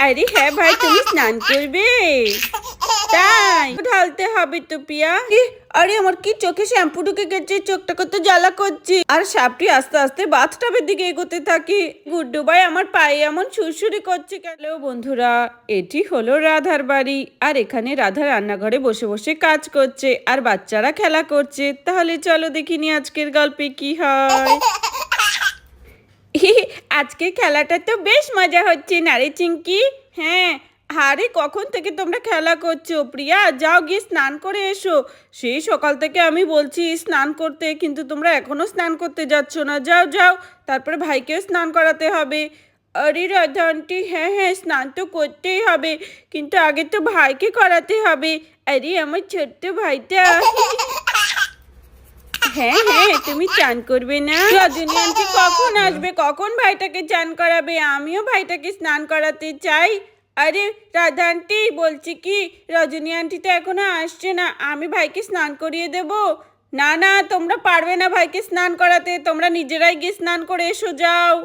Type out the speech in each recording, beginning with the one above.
আরে হ্যাঁ ভাই তুমি স্নান করবে? তাই। ঢালতে হবে তো পিয়া। আরে আমার কি চোখে শ্যাম্পু ঢুকে গেছে চোখটা কত জ্বালা করছে। আর সাপটি আস্তে আস্তে বাথটাবের দিকে এগোতে থাকে। গুড্ডু ভাই আমার পায়ে এমন সুরসুরি করছে কেন? বন্ধুরা এটি হলো রাধার বাড়ি। আর এখানে রাধা রান্নাঘরে বসে বসে কাজ করছে। আর বাচ্চারা খেলা করছে। তাহলে চলো দেখিনি আজকের গল্পে কি হয়। আজকে খেলাটা তো বেশ মজা হচ্ছে না রে চিঙ্কি হ্যাঁ। আরে, কখন থেকে তোমরা খেলা করছ? প্রিয়া, যাও গিয়ে স্নান করে এসো। সেই সকাল থেকে আমি বলছি স্নান করতে, কিন্তু তোমরা এখনও স্নান করতে যাচ্ছ না। যাও যাও। তারপরে ভাইকেও স্নান করাতে হবে। আরে, রাধা আন্টি হ্যাঁ হ্যাঁ স্নান তো করতেই হবে, কিন্তু আগে তো ভাইকে করাতে হবে। আরে, আমার ছোট্ট ভাইটা। হ্যাঁ হ্যাঁ তুমি চান করবে না। রজনী আন্টি কখন আসবে? কখন ভাইটাকে চান করাবে? আমিও ভাইটাকে স্নান করাতে চাই। আরে, রাধা আন্টি, বলছি কি, রজনী আন্টি তো এখনও আসছে না। আমি ভাইকে স্নান করিয়ে দেব। না না, তোমরা পারবে না ভাইকে স্নান করাতে। তোমরা নিজেরাই গিয়ে স্নান করে এসো, যাও।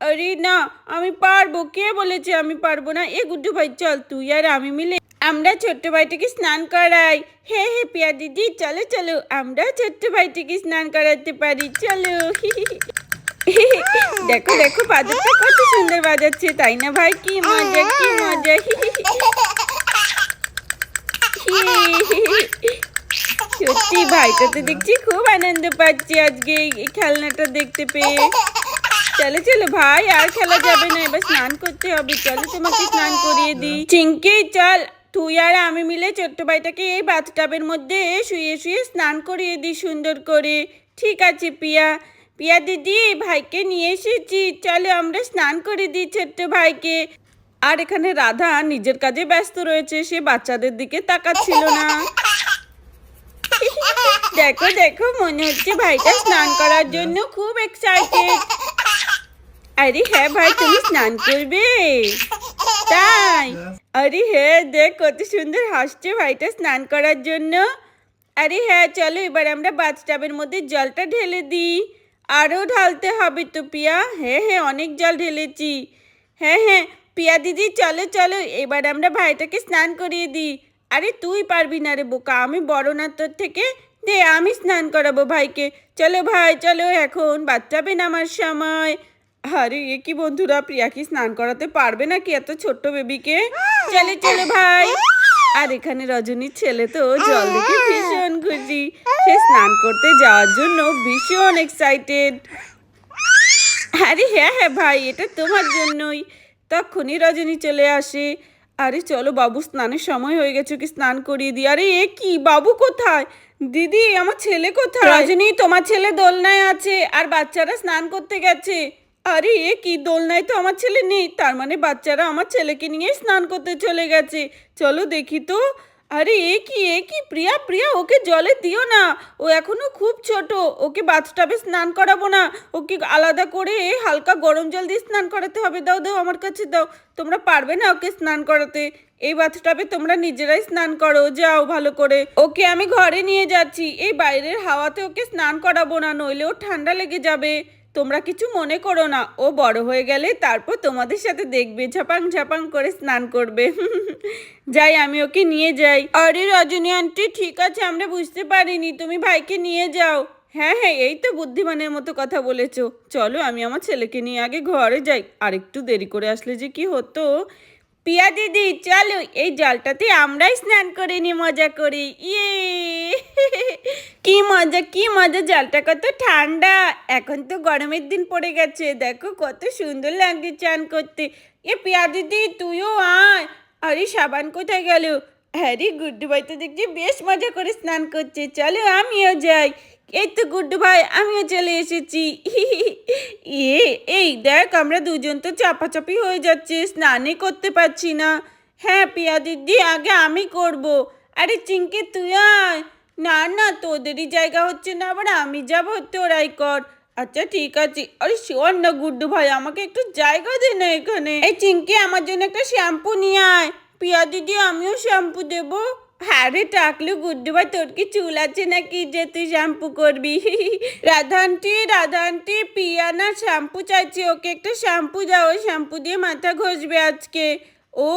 আরে, না, আমি পারব। কে বলেছে আমি পারব না? এ গুড্ডু ভাই, চল, তুই আর আমি মিলে আমরা ছোট্ট ভাইটাকে স্নান করাই। হে হে, পিয়া দিদি, চলো চলো, আমরা ছোট্ট ভাইটাকে স্নান করাতে পারি, চলো। দেখো দেখো, বাজারটা কত সুন্দর বাজাচ্ছে, তাই না ভাই? কি মজা কি মজা। সত্যি, ভাইটা তো দেখছি খুব আনন্দ পাচ্ছি আজকে এই খেলনাটা দেখতে পেয়ে। চলো চলো, ভাই, আর খেলা যাবে না, এবার স্নান করতে হবে। চলো, তোমাকে স্নান করিয়ে দিই। চিঙ্কি চল তুই আর আমি মিলে ছোট্ট ভাইটাকে এই বাথটাবের মধ্যে শুয়ে শুয়ে স্নান করিয়ে দিই সুন্দর করে। ঠিক আছে, পিয়া। পিয়া দিদি ভাইকে নিয়ে এসেছি। চলো আমরা স্নান করে দিই ছোট্ট ভাইকে। আর এখানে রাধা নিজের কাজে ব্যস্ত রয়েছে, সে বাচ্চাদের দিকে তাকাচ্ছিল না। দেখো দেখো, মনে হচ্ছে ভাইটা স্নান করার জন্য খুব এক্সাইটেড আরে হ্যাঁ ভাই, তুমি স্নান করবে। তাই। আরে হ্যাঁ দেখ কত সুন্দর হাসছে ভাইটা স্নান করার জন্য। আরে হ্যাঁ চলো এবার আমরা বাথটাবের মধ্যে জলটা ঢেলে দিই। আরও ঢালতে হবে তো পিয়া। হ্যাঁ হ্যাঁ অনেক জল ঢেলেছি। হ্যাঁ হ্যাঁ পিয়া দিদি, চলো চলো, এবার আমরা ভাইটাকে স্নান করিয়ে দিই। আরে তুই পারবি না রে বোকা, আমি বড় না তোর থেকে। দে, আমি স্নান করাবো ভাইকে। চলো ভাই, চলো, এখন বাচ্চাবে নামার সময়। আরে, এ কি বন্ধুরা, প্রিয়া কি স্নান করাতে পারবে নাকি এত ছোট্ট বেবিকে? চলে চলে ভাই। আর এখানে রজনীর ছেলে তো জল দেখে ভীষণ খুশি। সে স্নান করতে যাওয়ার জন্য ভীষণ এক্সাইটেড আরে হ্যাঁ হ্যাঁ ভাই, এটা তোমার জন্যই। তখনই রজনী চলে আসে। আরে, চলো বাবু, স্নানের সময় হয়ে গেছে কি স্নান করিয়ে দিই। আরে, এ কি? বাবু কোথায়? দিদি, আমার ছেলে কোথায়? রজনী, তোমার ছেলে দোলনায় আছে, আর বাচ্চারা স্নান করতে গেছে। আরে, এ কি দোলনায় তো আমার ছেলে নেই। তার মানে বাচ্চারা আমার ছেলেকে নিয়ে স্নান করতে চলে গেছে। চলো দেখি তো। আরে, এ কি এ কি? প্রিয়া প্রিয়া, ওকে জলে দিও না। ও এখনও খুব ছোট। ওকে বাথটাবে স্নান করাবো না। ওকে আলাদা করে হালকা গরম জল দিয়ে স্নান করাতে হবে। দাও দাও, আমার কাছে দাও। তোমরা পারবে না ওকে স্নান করাতে। এই বাথটাবে তোমরা নিজেরাই স্নান করো। যাও ভালো করে। ওকে আমি ঘরে নিয়ে যাচ্ছি। এই বাইরের হাওয়াতে ওকে স্নান করাবো না, নইলে ও ঠান্ডা লেগে যাবে। তোমরা কিছু মনে করো না। ও বড় হয়ে গেলে তারপর তোমাদের সাথে দেখবে, ঝাপাং ঝাপাং করে স্নান করবে। যাই, আমি ওকে নিয়ে যাই। আরে রজনী আন্টি, ঠিক আছে, আমরা বুঝতে পারিনি, তুমি ভাইকে নিয়ে যাও। হ্যাঁ হ্যাঁ এই তো বুদ্ধিমানের মতো কথা বলেছ। চলো, আমি আমার ছেলেকে নিয়ে আগে ঘরে যাই। আরেকটু দেরি করে আসলে যে কি হতো? পিয়া দিদি, চলো, এই জলটাতে আমরাই স্নান করে নি, মজা করি। ইয়ে। কি মজা কি মজা, জলটা কত ঠান্ডা। এখন তো গরমের দিন পড়ে গেছে, দেখো কত সুন্দর লাগছে চান করতে। এ পিয়া দিদি, তুইও আয়। আরে, সাবান কোথায় গেল? হ্যারি গুড্ডু ভাই তো দেখছি বেশ মজা করে স্নান করছে। চলো আমিও যাই। এই তো গুড্ডু ভাই আমিও চলে এসেছি। এ, এই দেখ, আমরা দুজন তো চাপাচাপি হয়ে যাচ্ছে, স্নানই করতে পারছি না। হ্যাঁ পিয়া দিদি, আগে আমি করব। আরে চিঙ্কি তুই আয়। না না, তোদেরই জায়গা হচ্ছে না, আবার আমি যাব তোরাই কর। আচ্ছা ঠিক আছে। আরে শোন না গুড্ডু ভাই আমাকে একটু জায়গা দে না এখানে। এই চিঙ্কি আমার জন্য একটা শ্যাম্পু নিয়ে আয়। পিয়া দিদি আমিও শ্যাম্পু দেবো। হ্যাঁ রে টাকলু গুড্ডু তোর কি চুল আছে নাকি যে তুই শ্যাম্পু করবি? রাধা আন্টি রাধা আন্টি পিয়া না শ্যাম্পু চাইছি, ওকে একটা শ্যাম্পু দাও। শ্যাম্পু দিয়ে মাথা ঘষবে আজকে। ও,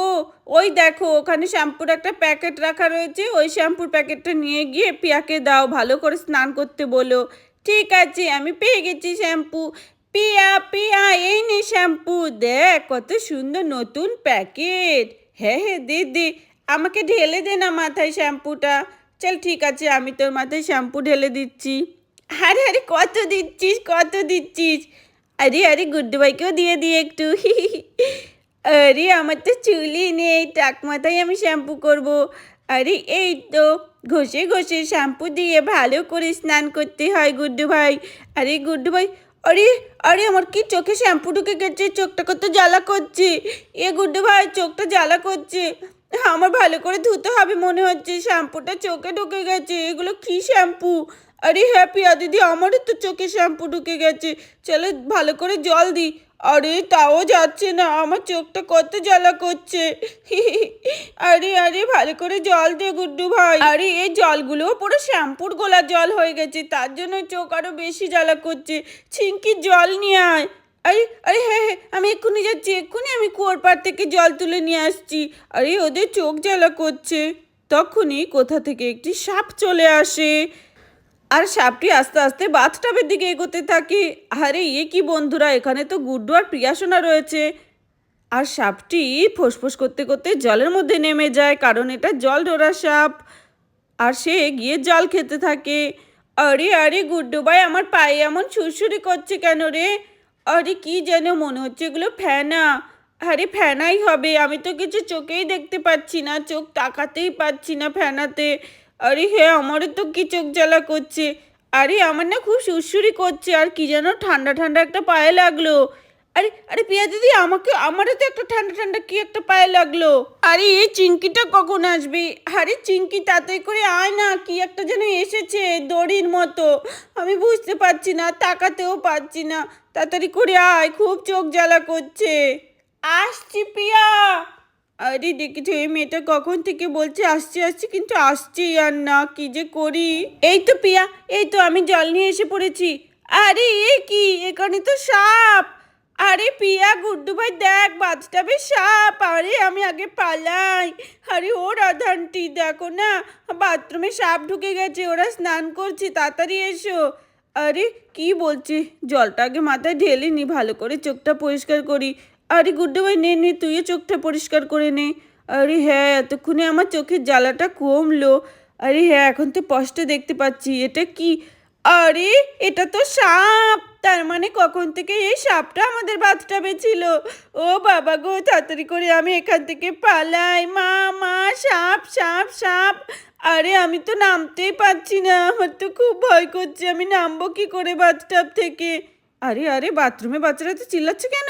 ওই দেখো, ওখানে শ্যাম্পুর একটা প্যাকেট রাখা রয়েছে। ওই শ্যাম্পুর প্যাকেটটা নিয়ে গিয়ে পিয়াকে দাও, ভালো করে স্নান করতে বলো। ঠিক আছে, আমি পেয়ে গেছি শ্যাম্পু। পিয়া পিয়া, এই নে শ্যাম্পু। দেখ, কত সুন্দর নতুন প্যাকেট। হ্যাঁ হ্যাঁ দে দে আমাকে ঢেলে দে না মাথায় শ্যাম্পুটা। চল, ঠিক আছে, আমি তোর মাথায় শ্যাম্পু ঢেলে দিচ্ছি। আরে আরে, কত দিচ্ছিস কত দিচ্ছিস? আরে আরে গুড্ডু ভাইকেও দিয়ে দিয়ে একটু। আরে, আমার তো চুলই নেই, টাক মাথায় আমি শ্যাম্পু করব। আরে, এই তো, ঘষে ঘষে শ্যাম্পু দিয়ে ভালো করে স্নান করতে হয় গুড্ডু ভাই আরে গুড্ডু ভাই আরে আরে আমার কি চোখে শ্যাম্পু ঢুকে গেছে? চোখটা কত জ্বালা করছে? এ গুড্ডু ভাই, চোখটা জ্বালা করছে। আমার ভালো করে ধুতে হবে মনে হচ্ছে। শ্যাম্পুটা চোখে ঢুকে গেছে। এগুলো কি শ্যাম্পু? আরে হ্যাঁ পিয়া দিদি, আমারও তো চোখে শ্যাম্পু ঢুকে গেছে। চলো ভালো করে জল দিই। আরে, তাও যাচ্ছে না, আমার চোখটা কত জ্বালা করছে। আরে আরে, ভালো করে জল দে গুড্ডু ভাই। আরে, এই জলগুলোও পুরো শ্যাম্পুর গোলা জল হয়ে গেছে, তার জন্য চোখ আরও বেশি জ্বালা করছে। ছিঙ্কির জল নিয়ে আয়। আরে আরে হ্যাঁ হ্যাঁ আমি এক্ষুনি যাচ্ছি, এক্ষুনি আমি কুয়োর পাড় থেকে জল তুলে নিয়ে আসছি। আরে, ওদের চোখ জ্বালা করছে। তখনই কোথা থেকে একটি সাপ চলে আসে। আর সাপটি আস্তে আস্তে বাথটাবের দিকে এগোতে থাকে। আরে ইয়ে কি বন্ধুরা, এখানে তো গুড্ডু আর প্রিয়াসোনা রয়েছে। আর সাপটি ফোঁসফোঁস করতে করতে জলের মধ্যে নেমে যায়, কারণ এটা জল ডোরা সাপ। আর সে গিয়ে জল খেতে থাকে। আরে আরে, গুড্ডু ভাই, আমার পায়ে এমন সুরসুরি করছে কেন রে? আরে, কি যেন মনে হচ্ছে এগুলো ফ্যানা আরে ফ্যানাই হবে, আমি তো কিছু চোখেই দেখতে পাচ্ছি না, চোখ তাকাতেই পাচ্ছি না ফ্যানাতে আরে হ্যাঁ আমারও তো কি চোখ জ্বালা করছে। আরে, আমার না খুব সুরসুরি করছে, আর কি যেন ঠান্ডা ঠান্ডা একটা পায়ে লাগল। আরে আরে পিয়া দিদি, আমাকে, আমারও তো একটা ঠান্ডা ঠান্ডা কি একটা পায়ে লাগল। আরে, এই চিঙ্কিটা কখন আসবে? আরে চিঙ্কি তাড়াতাড়ি করে আয় না, কি একটা যেন এসেছে দড়ির মতো। আমি বুঝতে পারছি না, তাকাতেও পারছি না। তাড়াতাড়ি করে আয়, খুব চোখ জ্বালা করছে। আসছি পিয়া। আরে দেখেছ, এই মেয়েটা কখন থেকে বলছে আসছে আসছে, কিন্তু আসছেই আর না, কি যে করি? এই তো পিয়া, এই তো আমি জল নিয়ে এসে পড়েছি। আরে এ কি? এখানে তো সাপ। আরে পিয়া, গুড্ডু ভাই, দেখ, বাচ্চাটা সাপ। আরে আমি আগে পালাই। আরে ও রাধানটি, দেখো না, বাথরুমে সাপ ঢুকে গেছে, ওরা স্নান করছে, তাড়াতাড়ি এসো। আরে, কি বলছে? জলটা আগে মাথায় ঢেলে নি, ভালো করে চোখটা পরিষ্কার করি। আরে গুড্ডু ভাই নে নে, তুইও চোখটা পরিষ্কার করে নে। আরে হ্যাঁ এতক্ষণে আমার চোখের জ্বালাটা কমলো। আরে হ্যাঁ এখন তো স্পষ্ট দেখতে পাচ্ছি, এটা কি? আরে, এটা তো সাপ! তার মানে কখন থেকে এই সাপটা আমাদের বাথটাবে ছিল? ও বাবা গো, তাড়াতাড়ি করে আমি এখান থেকে পালাই। মা মা, সাপ সাপ সাপ! আরে, আমি তো নামতেই পারছি না। আমার তো খুব ভয় করছে। আমি নামবো কি করে বাথটাব থেকে? আরে আরে, বাথরুমে বাচ্চারা তো চিল্লাচ্ছে কেন?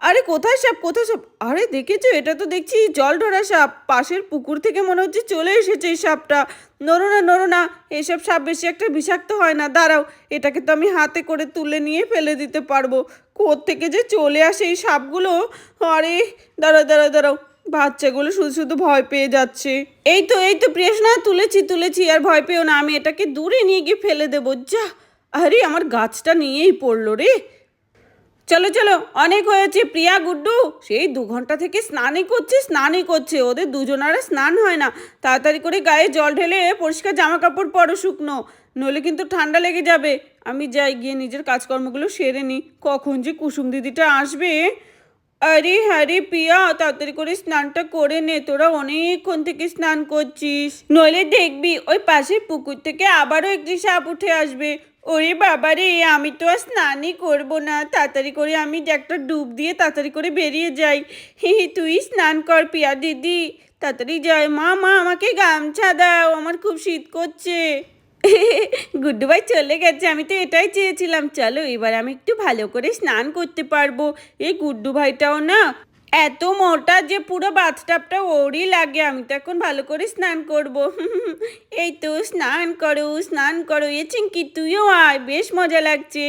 আরে, কোথায় সাপ? কোথায় সাপ? আরে, দেখেছ? এটা তো দেখছি জল ঢোরা সাপ। পাশের পুকুর থেকে মনে হচ্ছে চলে এসেছে এই সাপটা। নড়ো না নড়ো না। এসব সাপ বেশি একটা বিষাক্ত হয় না। দাঁড়াও, এটাকে তো আমি হাতে করে তুলে নিয়ে ফেলে দিতে পারব। কোথ থেকে যে চলে আসে এই সাপগুলো? আরে, দাঁড়াও দাঁড়াও দাঁড়াও। বাচ্চাগুলো শুধু শুধু ভয় পেয়ে যাচ্ছে। এই তো এই তো প্রিয়াসনা, তুলেছি তুলেছি, আর ভয় পেও না, আমি এটাকে দূরে নিয়ে গিয়ে ফেলে দেবো। যা, আরে আমার গাছটা নিয়েই পড়ল রে। চলো চলো, অনেক হয়েছে, প্রিয়া, গুড্ডু। সেই দু ঘণ্টা থেকে স্নানই করছে স্নানই করছে। ওদের দুজনারা স্নান হয় না। তাড়াতাড়ি করে গায়ে জল ঢেলে পরিষ্কার জামা কাপড় পরো শুকনো, নইলে কিন্তু ঠান্ডা লেগে যাবে। আমি যাই গিয়ে নিজের কাজকর্মগুলো সেরে নিই। কখন যে কুসুম দিদিটা আসবে? আরে হ্যারে পিয়া তাড়াতাড়ি করে স্নানটা করে নে। তোরা অনেকক্ষণ থেকে স্নান করছিস। নইলে দেখবি, ওই পাশের পুকুর থেকে আবারও একটি সাপ উঠে আসবে। ওরে বাবা রে, আমি তো আর স্নানই করব না। তাড়াতাড়ি করে আমি একটা ডুব দিয়ে তাড়াতাড়ি করে বেরিয়ে যাই। হি তুই স্নান কর পিয়া দিদি। তাড়াতাড়ি যাই। মা মা, আমাকে গামছা দাও। আমার খুব শীত করছে। গুড্ডু ভাই চলে গেছে, আমি তো এটাই চেয়েছিলাম। চলো, এবার আমি একটু ভালো করে স্নান করতে পারব। এই গুড্ডু ভাইটাও না এত মোটা যে পুরো বাথটাপটা ওরই লাগে, আমি তো এখন ভালো করে স্নান করব। এই তো, স্নান করো স্নান করো, এ চিঙ্কি তুইও আয়, বেশ মজা লাগছে।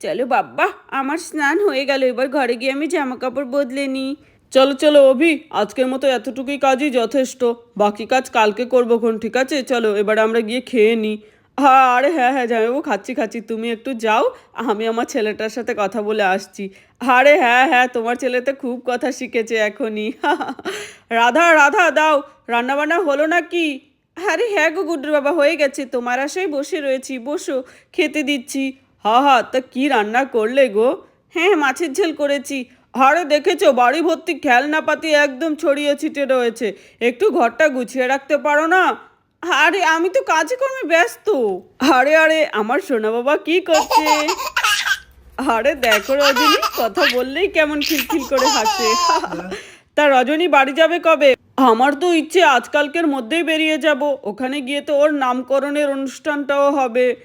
চলো বাবা আমার স্নান হয়ে গেল, এবার ঘরে গিয়ে আমি জামা কাপড় বদলে নিই। চলো চলো, অভি, আজকের মতো এতটুকুই কাজই যথেষ্ট। বাকি কাজ কালকে করব ঠিক আছে? চলো, এবার আমরা গিয়ে খেয়ে নিই। আরে হ্যাঁ হ্যাঁ জামাইবাবু খাচ্ছি খাচ্ছি। তুমি একটু যাও, আমি আমার ছেলেটার সাথে কথা বলে আসছি। আরে হ্যাঁ হ্যাঁ তোমার ছেলে তো খুব কথা শিখেছে এখনই। রাধা রাধা, দাও, রান্নাবান্না হলো না কি আরে হ্যাঁ গো গুড্ডুর বাবা, হয়ে গেছে। তোমার আশায় বসে রয়েছি, বসো, খেতে দিচ্ছি। হা হা, তা কি রান্না করলে গো? হ্যাঁ মাছের ঝোল করেছি। আরে দেখেছ, বাড়ি ভর্তি খেলনাপাতি একদম ছড়িয়ে ছিটে রয়েছে। একটু ঘরটা গুছিয়ে রাখতে পারো না? আরে, আমি তো কাজে কর্মে ব্যস্ত। আরে আরে, আমার সোনা বাবা কি করছে? আরে, দেখো রজনী, কথা বললেই কেমন খিলখিল করে হাসে। তা রজনী বাড়ি যাবে কবে? আমার তো ইচ্ছে আজকালকের মধ্যেই বেরিয়ে যাব। ওখানে গিয়ে তো ওর নামকরণের অনুষ্ঠানটাও হবে।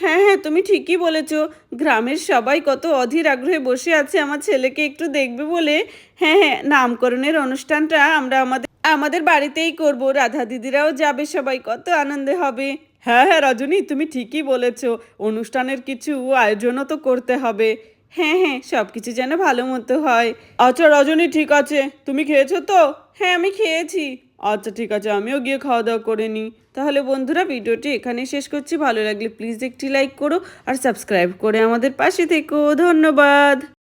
হ্যাঁ হ্যাঁ তুমি ঠিকই বলেছ। গ্রামের সবাই কত অধীর আগ্রহে বসে আছে। আমার ছেলেকে একটু দেখবে বলে। হ্যাঁ হ্যাঁ নামকরণের অনুষ্ঠানটা আমরা আমাদের আমাদের বাড়িতেই করব, রাধা দিদিরাও যাবে, সবাই কত আনন্দে হবে। হ্যাঁ হ্যাঁ রজনী, তুমি ঠিকই বলেছ, অনুষ্ঠানের কিছু আয়োজনও তো করতে হবে। হ্যাঁ হ্যাঁ সব কিছু যেন ভালো মতো হয়। আচ্ছা রজনী, ঠিক আছে, তুমি খেয়েছো তো? হ্যাঁ আমি খেয়েছি। আচ্ছা ঠিক আছে, আমিও গিয়ে খাওয়া দাওয়া করে নিই। তাহলে বন্ধুরা, ভিডিওটি এখানে শেষ করছি। ভালো লাগলে প্লিজ একটি লাইক করো আর সাবস্ক্রাইব করে আমাদের পাশে থেকো। ধন্যবাদ।